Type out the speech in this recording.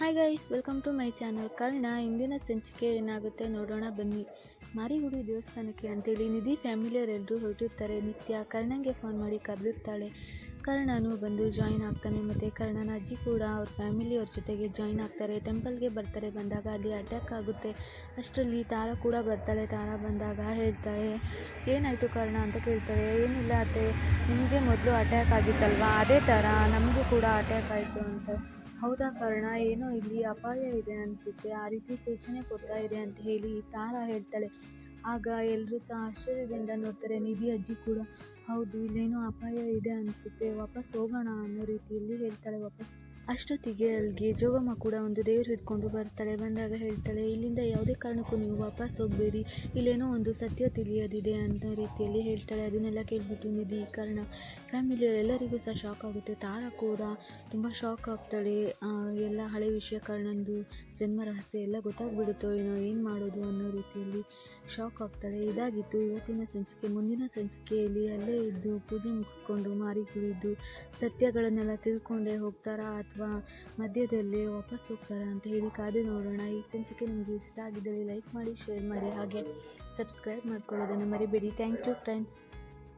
Hi guys welcome to my channel Karna, ಇಂದಿನ ಸಂಚಿಕೆ ಏನಾಗುತ್ತೆ ನೋಡೋಣ, ಬನ್ನಿ. ಮಾರಿಗುಡಿ ದೇವಸ್ಥಾನಕ್ಕೆ ಅಂತೇಳಿ ನಿಧಿ ಫ್ಯಾಮಿಲಿಯವರೆಲ್ಲರೂ ಹೊರಟಿರ್ತಾರೆ. ನಿತ್ಯ ಕರ್ಣಂಗೆ ಫೋನ್ ಮಾಡಿ ಕರೆದಿರ್ತಾಳೆ. ಕರ್ಣನು ಬಂದು ಜಾಯಿನ್ ಆಗ್ತಾನೆ ಮತ್ತು ಕರ್ಣನ ಅಜ್ಜಿ ಕೂಡ ಅವ್ರ ಫ್ಯಾಮಿಲಿಯವ್ರ ಜೊತೆಗೆ ಜಾಯಿನ್ ಆಗ್ತಾರೆ. ಟೆಂಪಲ್ಗೆ ಬರ್ತಾರೆ. ಬಂದಾಗ ಅಲ್ಲಿ ಅಟ್ಯಾಕ್ ಆಗುತ್ತೆ. ಅಷ್ಟರಲ್ಲಿ ತಾರಾ ಕೂಡ ಬರ್ತಾಳೆ. ತಾರ ಬಂದಾಗ ಹೇಳ್ತಾಳೆ, ಏನಾಯಿತು ಕರ್ಣ? ಅಂತ ಕೇಳ್ತಾಳೆ. ಏನಿಲ್ಲ ಅತ್ತೆ, ನಿಮಗೆ ಮೊದಲು ಅಟ್ಯಾಕ್ ಆಗಿತ್ತಲ್ವಾ? ಅದೇ ಥರ ನಮಗೂ ಕೂಡ ಅಟ್ಯಾಕ್ ಆಯಿತು ಅಂತ. ಹೌದಾ ಕರ್ಣ? ಏನೋ ಇಲ್ಲಿ ಅಪಾಯ ಇದೆ ಅನಿಸುತ್ತೆ. ಆ ರೀತಿ ಸೂಚನೆ ಕೊಡ್ತಾ ಇದೆ ಅಂತ ಹೇಳಿ ತಾರಾ ಹೇಳ್ತಾಳೆ. ಆಗ ಎಲ್ಲರೂ ಸಹ ಆಶ್ಚರ್ಯದಿಂದ ನೋಡ್ತಾರೆ, ನಿಧಿ ಅಜ್ಜಿ ಕೂಡ. ಹೌದು, ಇಲ್ಲೇನೋ ಅಪಾಯ ಇದೆ ಅನಿಸುತ್ತೆ. ವಾಪಸ್ ಹೋಗೋಣ ಅನ್ನೋ ರೀತಿಯಲ್ಲಿ ಹೇಳ್ತಾಳೆ ವಾಪಸ್. ಅಷ್ಟೊತ್ತಿಗೆ ಅಲ್ಲಿಗೆ ಜೋಗಮ್ಮ ಕೂಡ ಒಂದು ದೇವ್ರು ಹಿಡ್ಕೊಂಡು ಬರ್ತಾಳೆ, ಬಂದಾಗ ಹೇಳ್ತಾಳೆ, ಇಲ್ಲಿಂದ ಯಾವುದೇ ಕಾರಣಕ್ಕೂ ನೀವು ವಾಪಸ್ ಹೋಗಬೇಡಿ, ಇಲ್ಲೇನೋ ಒಂದು ಸತ್ಯ ತಿಳಿಯದಿದೆ ಅನ್ನೋ ರೀತಿಯಲ್ಲಿ ಹೇಳ್ತಾಳೆ. ಅದನ್ನೆಲ್ಲ ಕೇಳಿಬಿಟ್ಟು ನಿಧಿ, ಕಾರಣ ಫ್ಯಾಮಿಲಿಯವರೆಲ್ಲರಿಗೂ ಸಹ ಶಾಕ್ ಆಗುತ್ತೆ. ತಾರ ಕೂಡ ತುಂಬ ಶಾಕ್ ಆಗ್ತಾಳೆ. ಎಲ್ಲ ಹಳೆ ವಿಷಯ, ಕಾರಣಂದು ಜನ್ಮ ರಹಸ್ಯ ಎಲ್ಲ ಗೊತ್ತಾಗ್ಬಿಡುತ್ತೋ ಏನೋ, ಏನು ಮಾಡೋದು ಅನ್ನೋ ರೀತಿಯಲ್ಲಿ ಶಾಕ್ ಆಗ್ತಾಳೆ. ಇದಾಗಿತ್ತು, ಇವತ್ತಿನ ಸಂಚಿಕೆ, ಮುಂದಿನ ಸಂಚಿಕೆಯಲ್ಲಿ ಅಲ್ಲೇ ಇದ್ದು, ಪೂಜೆ ಮುಗಿಸ್ಕೊಂಡು ಮಾರಿ ಕುಡಿದು ಸತ್ಯಗಳನ್ನೆಲ್ಲ ತಿಳ್ಕೊಂಡೇ ಹೋಗ್ತಾರಾ ಅಥವಾ ಮಧ್ಯದಲ್ಲೇ ವಾಪಸ್ ಹೋಗ್ತಾರಾ ಅಂತ ಹೇಳಿ ಕಾದು ನೋಡೋಣ. ಈ ಸಂಚಿಕೆ ನಿಮಗೆ ಇಷ್ಟ ಆಗಿದ್ದರೆ ಲೈಕ್ ಮಾಡಿ, ಶೇರ್ ಮಾಡಿ ಹಾಗೆ ಸಬ್ಸ್ಕ್ರೈಬ್ ಮಾಡ್ಕೊಳ್ಳೋದನ್ನು ಮರಿಬೇಡಿ. Thank you friends.